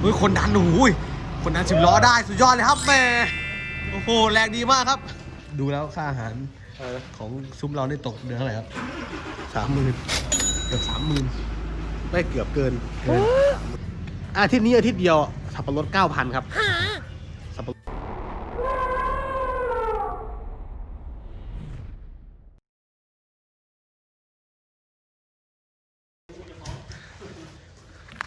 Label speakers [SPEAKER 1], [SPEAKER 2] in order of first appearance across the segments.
[SPEAKER 1] เฮ้ยคนดันโอ้ยคนดันสิบล้อได้สุดยอดเลยครับแม่โอ้โหแรงดีมากครับ ดูแล้วค่าอาหารของซุ้มเราได้ตกเดือนเท่าไหร่ครับสามหมื่นเกือบสามหมื่น
[SPEAKER 2] ไม่เกือบเกิน
[SPEAKER 1] เกิน
[SPEAKER 2] อาทิตย์นี้อาทิตย์เดียวสับปะรดเก้าพันครับสับปะรด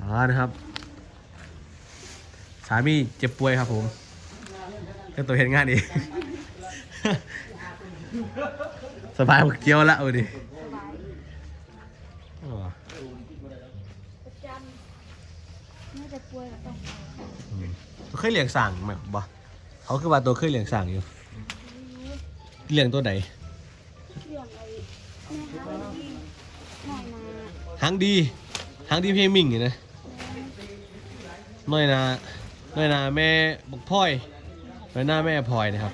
[SPEAKER 1] อ๋อนะครับ สามีเจ็บป่วยครับผมเจ้าตัวเห็นงานเอง สบายหมดเกี้ยวแล้วเอาดิอ๋อ
[SPEAKER 3] ประจำน่าจะป่วยก็ต้องเอา
[SPEAKER 1] อืมตัวเคยเลี้ยงสั่งไหมบ่เขาคือว่าตัวเคยเลี้ยงสั่งอยู่ เลี้ยงตัวไหน
[SPEAKER 3] เรื่องไอ้แม่หาที่หน่อยมา
[SPEAKER 1] หางดีหางดีเพลงมิ่งอยู่นะน้อยนา น้อยนาแม่บักพลอยน้อยหน้าแม่พลอยนะครับ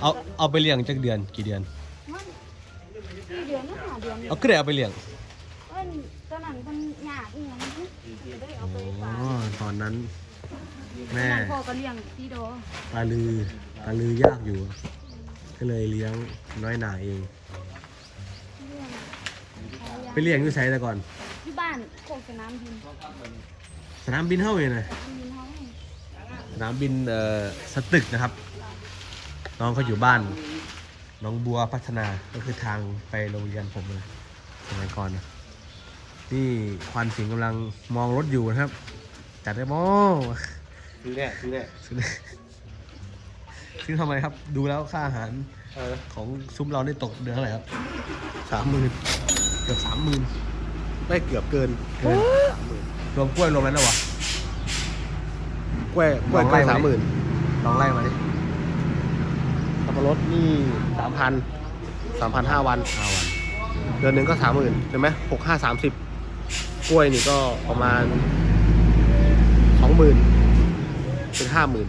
[SPEAKER 1] เอาเอาไปเลี้ยงจักเดือนกี่เดือน
[SPEAKER 3] มันสี่เดือนนะหาเดือน
[SPEAKER 1] เอาก็ได้เอาไปเลี้ยง
[SPEAKER 3] เอ้นตอนนั้นมันหยาดอีหยังนะได้เอาไป
[SPEAKER 1] อ๋อ
[SPEAKER 3] ฝาก
[SPEAKER 1] ตอนนั้น แม่
[SPEAKER 3] ตอนนั้นพ่อก็เลี้ยงซีโด
[SPEAKER 1] ตาลือตาลือยากอยู่ ก็เลยเลี้ยงน้อยหนาเอง
[SPEAKER 3] เลี้ยง
[SPEAKER 1] ไปเลี้ยงอยู่ไสแต่ก่อน
[SPEAKER 3] ที่บ้านโคกสนามบิน
[SPEAKER 1] สนามบินเท่าอยู่นะ
[SPEAKER 3] ส นามบินเฮา
[SPEAKER 1] สนามบินเอ่อสตึกนะครับ น้องเขาอยู่บ้าน น้องบัวพัฒนาก็คือทางไปโรงเรียนผมเลยสมัยก่อนนะนี่ควันสิงห์กำลังมองรถอยู่นะครับ จัดได้มอ
[SPEAKER 2] ซื้อแน่ซื้อแน่
[SPEAKER 1] ซึ่งซึ่งทำไมครับ ดูแล้วค่าอาหาร
[SPEAKER 2] เออ
[SPEAKER 1] ของซุ้มเราได้ตกเดือนเท่าไหร่ครับสามหมื่นเกือบสามหมื่น
[SPEAKER 2] ไม่เกือบเกิน
[SPEAKER 1] เกินรวมกล้วยรวมแล้วนะวะ
[SPEAKER 2] กล้วยกล้วย
[SPEAKER 1] ลอง
[SPEAKER 2] ก
[SPEAKER 1] ไล่
[SPEAKER 2] ล้วย
[SPEAKER 1] มาดิ
[SPEAKER 2] สามหมื่น
[SPEAKER 1] ลองไล่มาดิ
[SPEAKER 2] สับปะรดนี่สามพันสามพันห้าวัน
[SPEAKER 1] ห้าวัน
[SPEAKER 2] เดือนหนึ่งก็สามหมื่นใช่ไหมหกห้าสามสิบกล้วยนี่ก็ประมาณสองหมื่นเป็นห้าหมื่น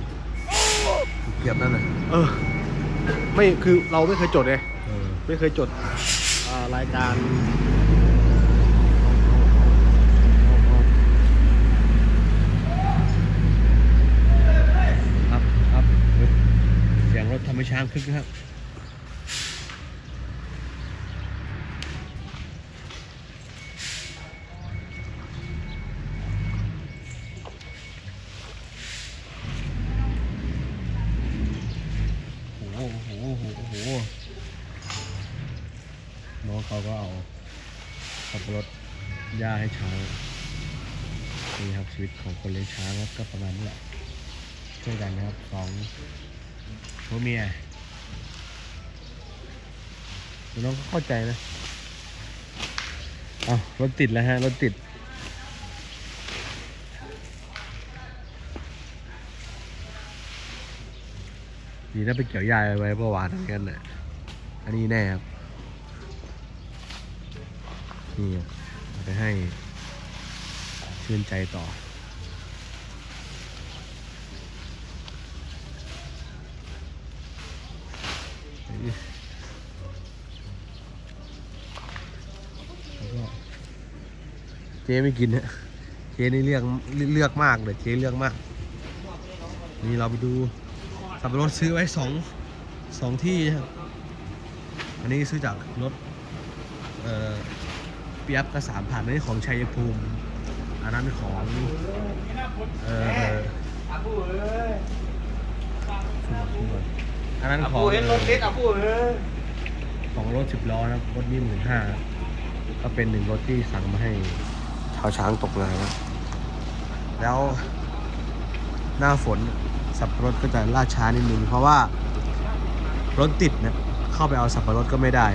[SPEAKER 1] เกือบนั่นน่ะ
[SPEAKER 2] เออ ไม่คือเราไม่เคยจดไง
[SPEAKER 1] เออ
[SPEAKER 2] ไม่เคยจดอ่ารายการ
[SPEAKER 1] ครับครับเฮ้ยเสียงรถทำให้ ช้างคึกนะครับโอ้โหโหโหน้องเขาก็เอาขับรถหญ้าให้ช้างนี่ครับชีวิตของคนเลี้ยงช้างครับก็ประมาณนี้แหละช่วยกันนะครับสอง ผัวเมียเดี๋ยวน้องก็เข้าใจนะเอารถติดแล้วฮะ รถติดดีนะไปเกี่ยวยายไว้เมื่อวานเหมือนกันน่ะ อันนี้แน่ครับ นี่ไปให้ชื่นใจต่อ แล้วก็เจ๊ไม่กินเนี่ยเจ๊นี่เลือกเลือกมากเลยเจ๊เลือกมาก นี่เราไปดูสับปะรดซื้อไว้สองสองที่ครับอันนี้ซื้อจากรถเอ่อเปียบก็สามพันอันนี้ของชัยภูมิ อันนั้นของเอ่ออันนั้นของของรถสิบล้อนะครับรถนี่หมื่นห้าก็เป็นหนึ่งรถที่สั่งมาให้ ชาวช้างตกงานนะแล้วหน้าฝนสับปะรดก็จะล่าช้านิดนึงเพราะว่ารถติดนะเข้าไปเอาสับปะรดก็ไม่ได้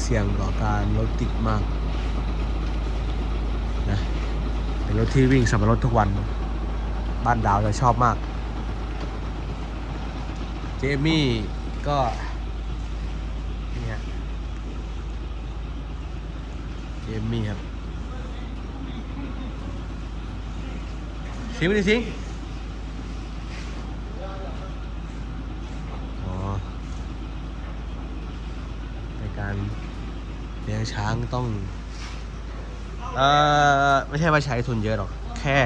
[SPEAKER 1] เสี่ยงต่อการรถติดมากนะเป็นรถที่วิ่งสับปะรดทุกวัน บ้านดาวจะชอบมาก เจมี่ก็นี่ฮะเจมี่ครับ สิงไปดิสิงในการเลี้ยงช้างต้อง เอ่อ ไม่ใช่ว่าใช้ทุนเยอะหรอก แค่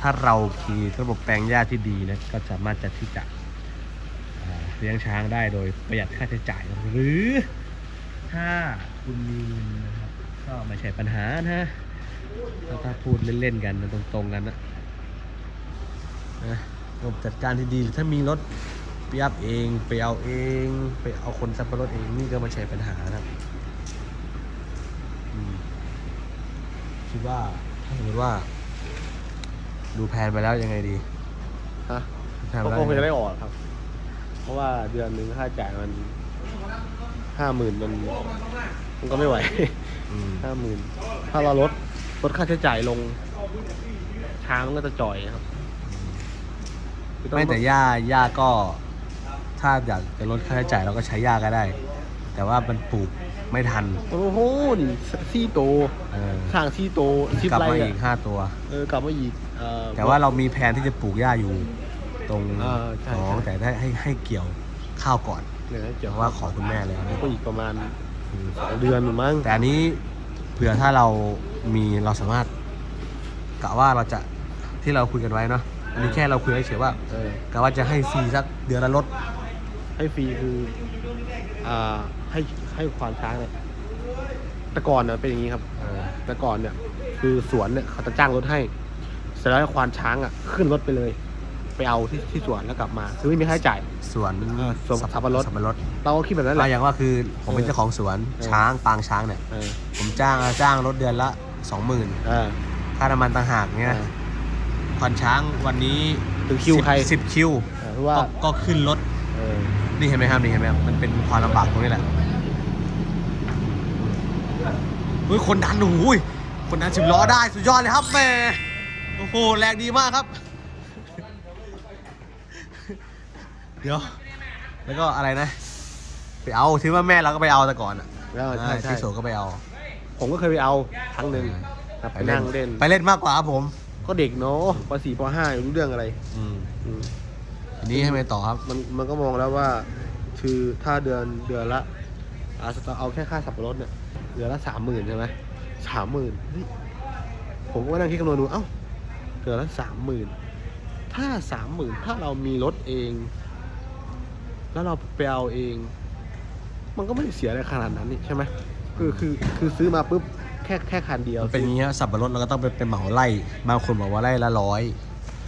[SPEAKER 1] ถ้าเรามีระบบแปลงหญ้าที่ดีนะ ก็สามารถจะที่จะเลี้ยงช้างได้โดยประหยัดค่าใช้จ่าย หรือ ถ้าคุณมีเงินนะครับ ก็ไม่ใช่ปัญหานะ ถ้าถ้าพูดเล่นๆกันนะตรงๆกันนะนะระบบจัดการที่ดีหรือถ้ามีรถไปอัพเองไปเอาเอง ไปเอาคนสับปะรดเองนี่ก็ไม่ใช่ปัญหานะครับอืมคิดว่าถ้าสมมติว่า ดูแผนไปแล้วยังไงดี
[SPEAKER 2] ฮะ
[SPEAKER 1] ดูแผน
[SPEAKER 2] ก็
[SPEAKER 1] ไปแล้ว
[SPEAKER 2] คง
[SPEAKER 1] ยัง
[SPEAKER 2] จะ
[SPEAKER 1] ไง
[SPEAKER 2] ได้ออกครับ เพราะว่าเดือนหนึ่งค่าใช้จ่ายมันห้าหมื่นมันมันก็ไม่ไหว
[SPEAKER 1] อืม
[SPEAKER 2] ห้าหมื่นถ้าเราลด ลดค่าใช้จ่ายลง ช้างมันก็จะจ่อยครับคืออง
[SPEAKER 1] ไม่แต่ย่าย่าก็ ถ้าอยากจะลดค่าใช้จ่ายเราก็ใช้ย่าก็ได้ แต่ว่ามันปลูกไม่ทัน
[SPEAKER 2] โอ้โหนี่ซี่โต
[SPEAKER 1] เออ
[SPEAKER 2] ช่างซี่โตชิป
[SPEAKER 1] กลับ
[SPEAKER 2] ไร
[SPEAKER 1] มา
[SPEAKER 2] อะ
[SPEAKER 1] อีกห้าตัว
[SPEAKER 2] เออกลับมาอีกเอ่อ
[SPEAKER 1] แต่ว่าเรามีแผนที่จะปลูกหญ้าอยู่ ตรง
[SPEAKER 2] อ่าใช่
[SPEAKER 1] หนอง
[SPEAKER 2] ใช่
[SPEAKER 1] แต่ได้ให้ให้เกี่ยวข้าวก่อน
[SPEAKER 2] เนี่ยเกี่
[SPEAKER 1] เพ
[SPEAKER 2] ยว
[SPEAKER 1] ราะว่าขอคุณแม่แล้ว
[SPEAKER 2] ก็อีกประมาณสองเดือนหรือมั้ง
[SPEAKER 1] แต่อันนี้ เผื่อถ้าเรามีเราสามารถกะว่าเราจะที่เราคุยกันไว้เนาะอันนี้แค่เราคุยเฉยๆว่า
[SPEAKER 2] เออกะ
[SPEAKER 1] ว่าจะให้ฟรีสักเดือนละรถ
[SPEAKER 2] ให้ฟรีคืออ่าให้ให้ควานช้างเนี่ยแต่ก่อนเนี่ยเป็นอย่างนี้ครับ
[SPEAKER 1] เออ
[SPEAKER 2] แต่ก่อนเนี่ย คือสวนเนี่ยเขาจะจ้างรถให้ เสร็จแล้วให้ควานช้างอะ ขึ้นรถไปเลย ไปเอาที่ที่สวนแล้วกลับมา คือไม่มีค่าใช้จ่าย
[SPEAKER 1] สวน
[SPEAKER 2] เออสวนสับปะรด
[SPEAKER 1] สับปะรด
[SPEAKER 2] เราก็คิดแบบนั้นแห
[SPEAKER 1] เรา
[SPEAKER 2] ละ
[SPEAKER 1] อย่างว่าคือผมเป็นเจ้าของสวน
[SPEAKER 2] เออ
[SPEAKER 1] ช้างปางช้างเนี่ย
[SPEAKER 2] เออ
[SPEAKER 1] ผมจ้างจ้างรถเดือนละสองหมื่น
[SPEAKER 2] เออ
[SPEAKER 1] ค่าน้ำมันต่างหากเนี่ย
[SPEAKER 2] เออ
[SPEAKER 1] ควันช้างวันนี้
[SPEAKER 2] ถึงคิว
[SPEAKER 1] สิบ
[SPEAKER 2] ใคร
[SPEAKER 1] สิบคิว
[SPEAKER 2] เออเพราะว่า
[SPEAKER 1] ก็ก็ขึ้นรถ
[SPEAKER 2] เออ
[SPEAKER 1] นี่เห็นไหมครับนี่เห็นไหมครับมันเป็นความลำบากตรงนี้แหละเฮ้ยคนดันโอ้ยคนดันสิบล้อได้สุดยอดเลยครับแหม่โอ้โหแรงดีมากครับ เดี๋ยว แล้วก็อะไรนะ ไปเอาถือว่าแม่เราก็ไปเอาแต่ก่อนอะ
[SPEAKER 2] เออใช่ใช่
[SPEAKER 1] พี่โสก็ไปเอา
[SPEAKER 2] ผมก็เคยไปเอาครั้งหนึ่งครับไปนั่งเล่น
[SPEAKER 1] ไปเล่นมากกว่าครับผม
[SPEAKER 2] ก็เด็กเนาะปสี่ปห้าไม่รู้เรื่องอะไร
[SPEAKER 1] อืม
[SPEAKER 2] อืม
[SPEAKER 1] ทีนี้ให้ไปต่อครับ
[SPEAKER 2] มันมันก็มองแล้วว่า คือถ้าเดือนเดือนละอาสตเอาแค่ค่าสับปะรดเนี่ยเดือนละสามหมื่นใช่ไหมสามหมื่นผมก็มานั่งคิดคำนวณดูเอ้าเดือนละสามหมื่นถ้าสามหมื่นถ้าเรามีรถเอง แล้วเราไปเอาเอง มันก็ไม่ได้เสียอะไรขนาดนั้นนี่ใช่ไหมคือคือคือซื้อมาปุ๊บแค่แค่คันเดียว
[SPEAKER 1] มันเป็นอย่างเงี้ยสับปะรดเราก็ต้องไปเป็นเหมาไร่บางคนบอกว่าไร่ละร้อย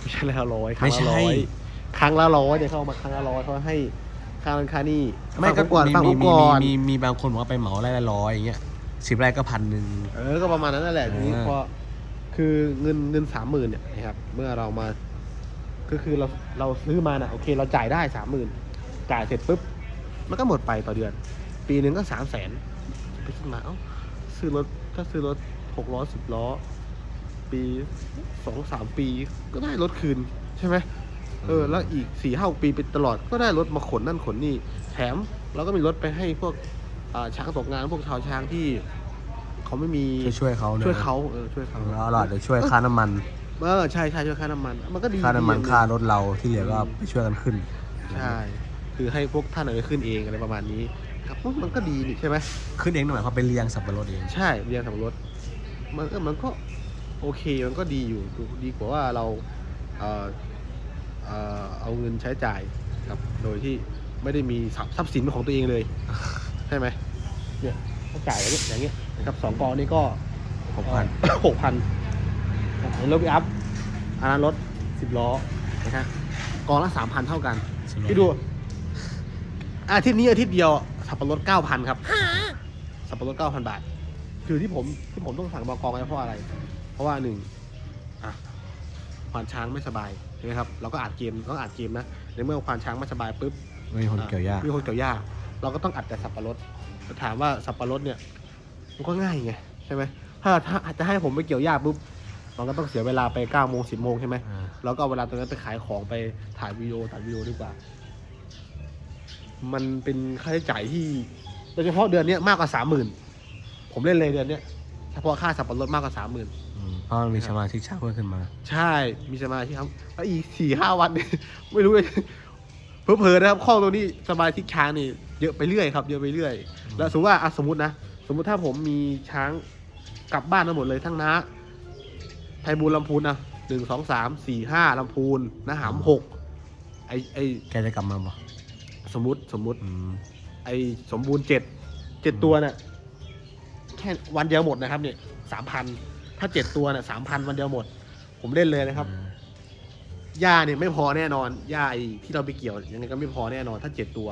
[SPEAKER 2] ไม่ใช่แล้วร้อยครั้
[SPEAKER 1] ไม่
[SPEAKER 2] ง
[SPEAKER 1] ใช่
[SPEAKER 2] ละร้อยครั้งละร้อยเนี่ยเขาเอามาครั้งละร้อยเขาให้ค่านั้นค่านี่
[SPEAKER 1] ไม่ก็
[SPEAKER 2] ฟังผก่อน
[SPEAKER 1] มี
[SPEAKER 2] ฟังผ
[SPEAKER 1] มี
[SPEAKER 2] ม
[SPEAKER 1] มี
[SPEAKER 2] ก่อน
[SPEAKER 1] มีมีบางคนบอกว่าไปเหมาไร่ละร้อยอย่างเงี้ยสิบไร่ก็พันหนึ่ง
[SPEAKER 2] เออก็ประมาณนั้นนั่นแหละ
[SPEAKER 1] เออ
[SPEAKER 2] ทีนี้พอคือเงินเงินสามหมื่นเนี่ยนะครับเมื่อเรามาก็คือเราเราซื้อมาน่ะโอเค เราจ่ายได้สามหมื่น จ่ายเสร็จปุ๊บ มันก็หมดไปต่อเดือน ปีหนึ่งก็สามแสนไปขึ้นมาเอ้าซื้อรถถ้าซื้อรถหกล้อสิบล้อ ปีสองสามปีก็ได้รถคืนใช่ไหมเออแล้วอีกสี่ห้าปีไปตลอดก็ได้รถมาขนนั่นขนนี่ แถมเราก็มีรถไปให้พวกอ่าช้างตกงานพวกชาวช้างที่เขาไม่มี
[SPEAKER 1] ช่วยช่วยเขานี่
[SPEAKER 2] ช่วยเขาเออช่วยเขา
[SPEAKER 1] แล้วเราเดี๋ยวช่วยค่าน้ำมัน
[SPEAKER 2] เออใช่ใช่ช่วยค่าน้ำมัน มันก็ดี
[SPEAKER 1] ค่าน้ำมัน
[SPEAKER 2] ดี
[SPEAKER 1] ค่ารถเราที่เหลือก็ไปช่วยกันขึ้น
[SPEAKER 2] ใช่ คือให้พวกท่านเอาไปขึ้นเองอะไรประมาณนี้ ครับมันก็ดีนี่ใช่ไหม
[SPEAKER 1] ขึ้นเองหน่อยเขาไปเลี้ยงสับปะรดเอง
[SPEAKER 2] ใช่เรียนขับรถมันเออมันก็โอเคมันก็ดีอยู่ดูดีกว่าว่าเราเออเออเอาเงินใช้จ่ายครับ โดยที่ไม่ได้มีทรัพย์ทรัพย์สินเป็นของตัวเองเลยใช่ไหมเนี่ยถ้าจ่ายอย่างเงี้ยอย่างเงี้ยนะครับสองกองนี่ก็
[SPEAKER 1] หกพัน
[SPEAKER 2] หกพันรถปิกอัพอันนั้นรถสิบล้อนะฮะกองละสามพันเท่ากันพี่ดู อาทิตย์นี้อาทิตย์เดียวสับปะรดเก้าพันครับ สับปะรดเก้าพันบาท คือที่ผมที่ผมต้องสั่งบอกองไว้เพราะอะไร เพราะว่าหนึ่งอะควานช้างไม่สบายใช่ไหมครับเราก็อัดเกมต้องอัดเกมนะในเมื่อควานช้างไม่สบายปุ๊บ
[SPEAKER 1] ไม่มีคนเกี่ยวหญ้า
[SPEAKER 2] มีคนเกี่ยวหญ้าเราก็ต้องอัดแต่สับปะรดแต่ถามว่าสับปะรดเนี่ยมันก็ง่ายไงใช่ไหมถ้าถ้าจะให้ผมไปเกี่ยวหญ้าปุ๊บมันก็ต้องเสียเวลาไปเก้าโมงสิบโมงใช่ไหม
[SPEAKER 1] อ่า
[SPEAKER 2] เราก็เอาเวลาตรงนั้นไปขายของไปถ่ายวิดีโอตัดวิดีโอดีกว่า มันเป็นค่าใช้จ่ายที่โดยเฉพาะเดือนเนี้ยมากกว่าสามหมื่นผมเล่นเลยเดือนเนี้ยเฉพาะค่าสับปะรดมากกว่าสามหมื่น
[SPEAKER 1] อืมเพราะมันมีสมาชิกช้างเพิ่มขึ้นมา
[SPEAKER 2] ใช่มีสมาชิกครับแล้วอีกสี่ห้าวันเนี่ยไม่รู้เลยเผลอๆนะครับข้อตรงนี้สมาชิกช้างนี่เยอะไปเรื่อยครับเยอะไปเรื่อย แล้วสมมติว่าอะสมมตินะสมมติถ้าผมมีช้างกลับบ้านมาหมดเลยทั้งน้าไทยบูรณ์ลำพูนนะหนึ่งสองสามสี่ห้าลำพูนนะหามหกไอไอ
[SPEAKER 1] แกจะกลับมาบ่
[SPEAKER 2] สมมติสมมติ
[SPEAKER 1] อืม
[SPEAKER 2] ไอสมบูรณ์เจ็ดเจ็ดตัวเนี่ยแค่วันเดียวหมดนะครับเนี่ยสามพันถ้าเจ็ดตัวเนี่ยสามพันวันเดียวหมด ผมเล่นเลยนะครับ หญ้าเนี่ยไม่พอแน่นอนหญ้าไอ้ที่เราไปเกี่ยวยังไงก็ไม่พอแน่นอน ถ้าเจ็ดตัว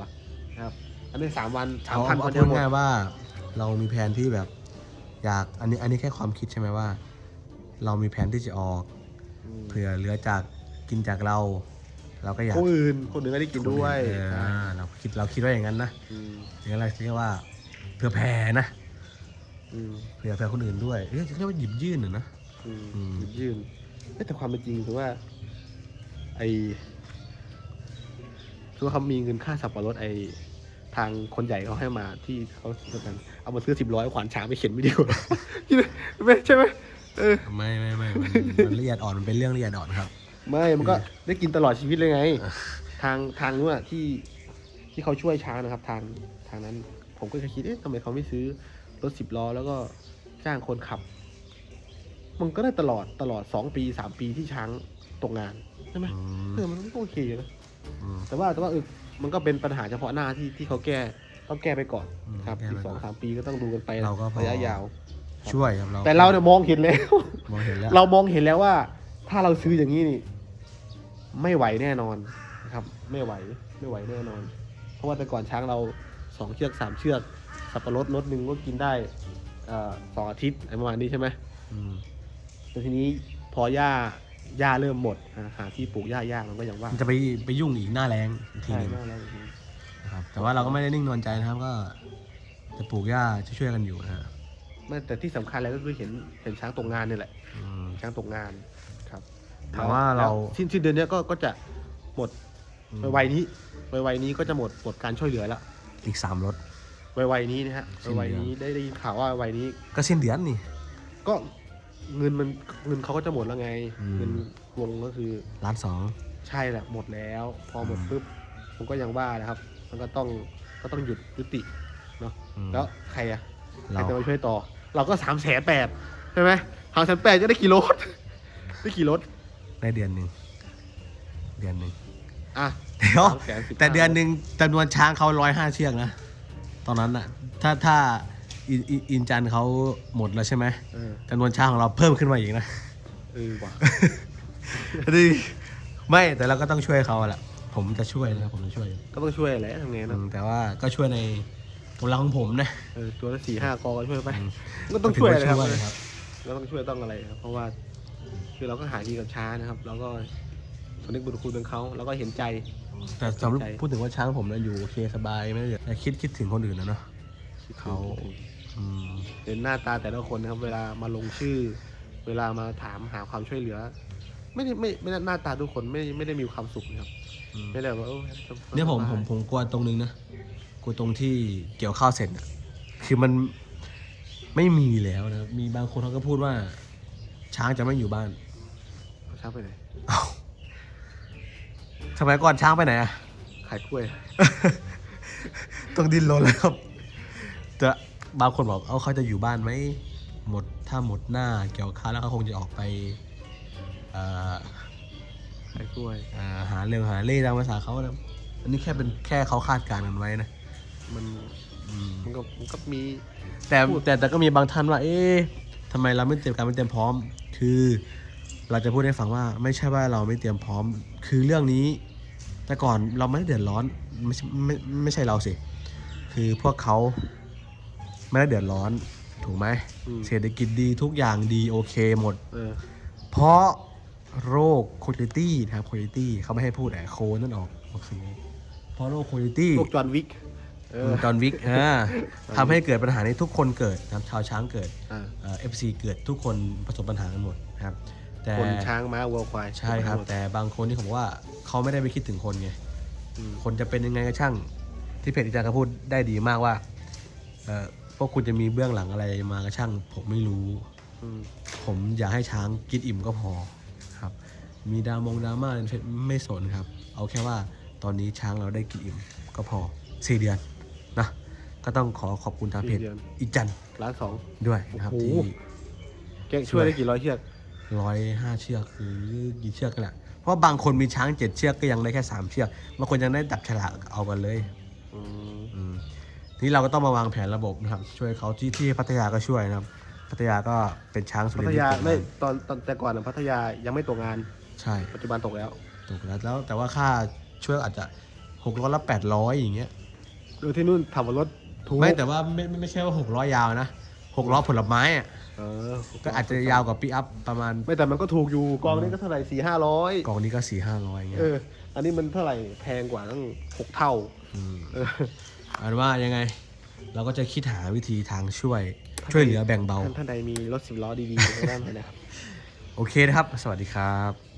[SPEAKER 2] นะครับอันนี้สามวันสา
[SPEAKER 1] เอา
[SPEAKER 2] มพัน
[SPEAKER 1] เอา
[SPEAKER 2] วันเดี
[SPEAKER 1] พู
[SPEAKER 2] ยว
[SPEAKER 1] ด
[SPEAKER 2] หมด
[SPEAKER 1] ง่ายว่า เรามีแผนที่แบบ อยากอันนี้อันนี้แค่ความคิดใช่ไหมว่า เรามีแผนที่จะออก
[SPEAKER 2] อืม
[SPEAKER 1] เผื่อเหลือจากกินจากเรา เราก็อยาก
[SPEAKER 2] คนอื่นคนอื่นก็ได้กินด้วย
[SPEAKER 1] เออเราคิดเราคิดว่าอย่างนั้นนะ
[SPEAKER 2] อืม
[SPEAKER 1] อย่างนั้นเราเรียกว่าเผื่อแผ่นะ
[SPEAKER 2] อืม
[SPEAKER 1] เผื่อแผ่คนอื่นด้วยเรียกเรียกว่าหยิบยื่นเหรอนะ
[SPEAKER 2] อืม
[SPEAKER 1] อืม
[SPEAKER 2] หยิบยื่นเอ้ยแต่ความเป็นจริงคือว่า ไอคือว่าเขามีเงินค่าสับปะรดไอทางคนใหญ่เขาให้มาที่เขาซื้อกันเอามาซื้อสิบร้อยขวานช้างไปเข็นไม่ดีกว่าไม่ใช่ไหมเออ
[SPEAKER 1] ไม่ไม่ไม่มันมันละเอียดอ่อนมันเป็นเรื่องละเอียดอ่อนครับ
[SPEAKER 2] ไม่มันก็ได้กินตลอดชีวิตเลยไง ทางทางนู้นอะที่ที่เขาช่วยช้างนะครับ ทางทางนั้น ผมก็จะคิดเอ๊ะทำไมเขาไม่ซื้อรถสิบล้อแล้วก็จ้างคนขับ มันก็ได้ตลอดตลอดสองปีสามปีที่ช้างตกงานใช่ไหม
[SPEAKER 1] อืม
[SPEAKER 2] เออมันก็โอเคนะ
[SPEAKER 1] อืม
[SPEAKER 2] แต่ว่าแต่ว่าเออมันก็เป็นปัญหาเฉพาะหน้าที่ที่เขาแก้ต้องแก้ไปก่อน
[SPEAKER 1] อืม
[SPEAKER 2] ครับ
[SPEAKER 1] แก้
[SPEAKER 2] อี
[SPEAKER 1] ไป
[SPEAKER 2] กสอง
[SPEAKER 1] ก่อน
[SPEAKER 2] สามปีก็ต้องดูกันไป
[SPEAKER 1] เราก็พอ
[SPEAKER 2] ระยะยาว
[SPEAKER 1] ช่วยครับเรา
[SPEAKER 2] แต่เราเนี่ยมองเห็นแล้ว
[SPEAKER 1] มองเห็นแล้ว
[SPEAKER 2] เรามองเห็นแล้วว่า ถ้าเราซื้ออย่างนี้นี่ ไม่ไหวแน่นอนนะครับ ไม่ไหวไม่ไหวแน่นอน เพราะว่าแต่ก่อนช้างเราสองเชือกสามเชือก สับปะรดรถหนึ่งก็กินได้เอ่อสองอาทิตย์อะไรประมาณนี้ใช่ไหม
[SPEAKER 1] อืม
[SPEAKER 2] แต่ทีนี้พอหญ้าหญ้าเริ่มหมดอะหาที่ปลูกหญ้ายากมันก็อย่างว่า
[SPEAKER 1] มันจะไปไปยุ่งอีกหน้าแรงอีกที
[SPEAKER 2] ใช่
[SPEAKER 1] หนึง
[SPEAKER 2] มากแล้วจริง
[SPEAKER 1] นะครับ แต่ว่าเราก็ไม่ได้นิ่งนอนใจนะครับ ก็จะปลูกหญ้าช่วยๆกันอยู่นะฮะ
[SPEAKER 2] ๆไม่แต่ที่สำคัญเลยก็คือเห็นเห็นช้างตกงานนี่แหละ
[SPEAKER 1] อืม
[SPEAKER 2] ช้างตกงานครับ
[SPEAKER 1] ถามว่าเรา
[SPEAKER 2] แล้วสิ้นสิ้นเดือนเนี้ยก็ก็จะหมด
[SPEAKER 1] อืม
[SPEAKER 2] ไวๆนี้ไวๆนี้ก็จะหมดหมดการช่วยเหลือแล้ว
[SPEAKER 1] อีกสามรถ
[SPEAKER 2] ไวๆนี้นะฮะ
[SPEAKER 1] สิ้น
[SPEAKER 2] ไว
[SPEAKER 1] เดือน
[SPEAKER 2] ๆนี้ได้ได้ยินข่าวว่าไวๆนี้
[SPEAKER 1] ก็สิ้นเดือนนี่
[SPEAKER 2] ก็เงินมันเงินเขาก็จะหมดแล้วไง
[SPEAKER 1] อืม
[SPEAKER 2] เงินวงก็คือ
[SPEAKER 1] ล้านสอง
[SPEAKER 2] ใช่แหละหมดแล้ว พอหมด
[SPEAKER 1] อืม
[SPEAKER 2] ปุ๊บผมก็ยังว่านะครับ มันก็ต้องก็ต้องหยุดยุติเนาะ
[SPEAKER 1] อืม
[SPEAKER 2] แล้วใครอะใคร
[SPEAKER 1] เรา
[SPEAKER 2] จะมาช่วยต่อ เราก็สามแสนแปดใช่ไหมสามแสนแปดจะได้กี่รถได้กี่รถ
[SPEAKER 1] ได้เดือนหนึ่งเดือนหนึ่ง
[SPEAKER 2] อะ
[SPEAKER 1] เดี๋ยว
[SPEAKER 2] 315,000
[SPEAKER 1] แต่เดือนหนึ่งจำนวนช้างเขาร้อยห้าเชือกนะตอนนั้นอะถ้าถ้าอินอินอินจันเขาหมดแล้วใช่ไหม
[SPEAKER 2] เออ
[SPEAKER 1] จำนวนช้างของเราเพิ่มขึ้นมาอีกนะ
[SPEAKER 2] เออว่ะ
[SPEAKER 1] ดีไม่แต่เราก็ต้องช่วยเขาแหละผมจะช่วยนะครับผมจะช่วย
[SPEAKER 2] ก็ต้องช่วยแหละทำไง
[SPEAKER 1] อื
[SPEAKER 2] เนาะ
[SPEAKER 1] มแต่ว่าก็ช่วยในกำลังของผมนะ
[SPEAKER 2] เออตัวละสี่ห้ากอก็ช่วยไป
[SPEAKER 1] อืม
[SPEAKER 2] ก็ต้องช่วย
[SPEAKER 1] ก็
[SPEAKER 2] เลย
[SPEAKER 1] ถื
[SPEAKER 2] ค
[SPEAKER 1] อ
[SPEAKER 2] รับ
[SPEAKER 1] ว่าช่วยครับ
[SPEAKER 2] เราต้องช่วยต้องอะไรครับเพราะว่า คือเราก็หาดีกับช้านะครับ เราก็สำนึกบุญคุณเป็นเขาเราก็เห็นใจ
[SPEAKER 1] แต่สำหรับ
[SPEAKER 2] ใจ
[SPEAKER 1] พูดถึงว่าช้างผมนะอยู่โอเคสบายไม่ได้เดือดแต่คิดคิดถึงคนอื่นนะเนาะเขาอืม
[SPEAKER 2] เห็นหน้าตาแต่ละคนนะครับ เวลามาลงชื่อ เวลามาถามหาความช่วยเหลือ ไม่ได้ไม่ไม่ได้หน้าตาทุกคนไม่ไม่ได้มีความสุขนะครับ
[SPEAKER 1] อืม
[SPEAKER 2] ไม่ได้ว่าโอ้
[SPEAKER 1] เนี่ยผมผมผมกลัวตรงนึงนะกลัวตรงที่เกี่ยวข้าวเสร็จอะคือมันไม่มีแล้วนะมีบางคนเขาก็พูดว่า ช้างจะไม่อยู่บ้าน
[SPEAKER 2] ช้างไปไหน
[SPEAKER 1] เอ้าสมัยก่อนช้างไปไหนอะ
[SPEAKER 2] ขายกล้วย
[SPEAKER 1] ต้องดิ้นรนแล้วครับแต่บางคนบอก เอาเขาจะอยู่บ้านไหม หมดถ้าหมดหน้าเกี่ยวข้าวแล้วเขาคงจะออกไปเอ่อ
[SPEAKER 2] ขายกล้วย
[SPEAKER 1] อ่าหาเรื่องหาเล่ตามภาษาเขานะอันนี้แค่เป็นแค่เขาคาดการณ์กันไว้นะ
[SPEAKER 2] มัน
[SPEAKER 1] อืม
[SPEAKER 2] มันก็มันก็มี
[SPEAKER 1] แต่
[SPEAKER 2] พูด
[SPEAKER 1] แต่แต่ก็มีบางท่านว่า เอ๊ะทำไมเราไม่เตรียมการไม่เตรียมพร้อม คือ เราจะพูดให้ฟังว่าไม่ใช่ว่าเราไม่เตรียมพร้อม คือเรื่องนี้ แต่ก่อนเราไม่ได้เดือดร้อนไม่ใช่ไม่ไม่ใช่เราสิ คือพวกเขาไม่ได้เดือดร้อนถูกไหม
[SPEAKER 2] อืม
[SPEAKER 1] เศรษฐกิจดีทุกอย่างดีโอเคหมด
[SPEAKER 2] เออ
[SPEAKER 1] เพราะโรคโคลิตี้นะครับโคลิตี้เขาไม่ให้พูดแอะโคนั่นออกออกเสียงเพราะโรคโคลิตี้
[SPEAKER 2] พวกจอห์นวิก เออ
[SPEAKER 1] จอห์นวิกอ่าทำให้เกิดปัญหาในทุกคนเกิดนะครับชาวช้างเกิด
[SPEAKER 2] อ่า
[SPEAKER 1] เอ่อฟซีเกิดทุกคนประสบปัญหากันหมดนะครับ แต่
[SPEAKER 2] คนช้างม้าวัวควาย
[SPEAKER 1] ใช่ครับ
[SPEAKER 2] หมด
[SPEAKER 1] แต่บางคนที่ผมว่าเขาไม่ได้ไปคิดถึงคนไง
[SPEAKER 2] อืม
[SPEAKER 1] คนจะเป็นยังไงก็ช่าง ที่เพจอาจารย์ก็พูดได้ดีมากว่าเอ่อพวกคุณจะมีเบื้องหลังอะไรมาก็ช่าง ผมไม่รู้
[SPEAKER 2] อืม
[SPEAKER 1] ผมอยากให้ช้างกินอิ่มก็พอครับ มีดรามงดราม่าในเฟซไม่สนครับ เอาแค่ว่าตอนนี้ช้างเราได้กินอิ่มก็พอสี่เดือนนะก็ต้องขอขอบคุณทางเพจ
[SPEAKER 2] สี่เดือน
[SPEAKER 1] อีจัน
[SPEAKER 2] ล้านสอง
[SPEAKER 1] ด้วยนะครับ
[SPEAKER 2] โอ้โห
[SPEAKER 1] ที่
[SPEAKER 2] แกช่วยได้กี่ร้อยเชือก
[SPEAKER 1] ร้อยห้าเชือกหรือกี่เชือกกันแหละเพราะว่าบางคนมีช้างเจ็ดเชือกก็ยังได้แค่สามเชือกบางคนยังได้ดับฉลากเอากันเลย
[SPEAKER 2] อืม
[SPEAKER 1] อืมทีนี้เราก็ต้องมาวางแผนระบบนะครับ ช่วยเขาที่ที่พัทยาก็ช่วยนะครับ พัทยาก็เป็นช้างสุ
[SPEAKER 2] พั
[SPEAKER 1] รินท
[SPEAKER 2] ท
[SPEAKER 1] ร์ที่
[SPEAKER 2] ยา
[SPEAKER 1] ตกงน
[SPEAKER 2] ไม่ตอนตอนแต่ก่อนอะพัทยายังไม่ตกงาน
[SPEAKER 1] ใช่
[SPEAKER 2] ปัจจุบันตกแล้ว
[SPEAKER 1] ตกแล้วแล้วแต่ว่าค่าช่วยอาจจะหกร้อยละแปดร้อยอย่างเงี้ย
[SPEAKER 2] ดูที่นู่นขับรถถูก
[SPEAKER 1] ไม่แต่ว่าไม่ไม่ไม่ใช่ว่าหกร้อยยาวนะ หกล้อผลไม้อะ
[SPEAKER 2] เออ
[SPEAKER 1] ก็อาจจะยาวกว่าปีอัพประมาณ
[SPEAKER 2] ไม่แต่มันก็ถูกอยู่กองนี้ก็เท่าไหร่สี่ห้าร้อย
[SPEAKER 1] กล่องนี้ก็สี่ห้าร้อยอย่างเงี้ย
[SPEAKER 2] เออ อันนี้มันเท่าไหร่แพงกว่าตั้งหกเท่า
[SPEAKER 1] ม
[SPEAKER 2] เออ
[SPEAKER 1] เอันว่ายังไง เราก็จะคิดหาวิธีทางช่วย ช่วยเหลือแบ่งเบา
[SPEAKER 2] ท่านท่านใดมีรถสิบล้อดีๆทางด้านไหนนะครับ
[SPEAKER 1] โอเคนะครับ สวัสดีครับ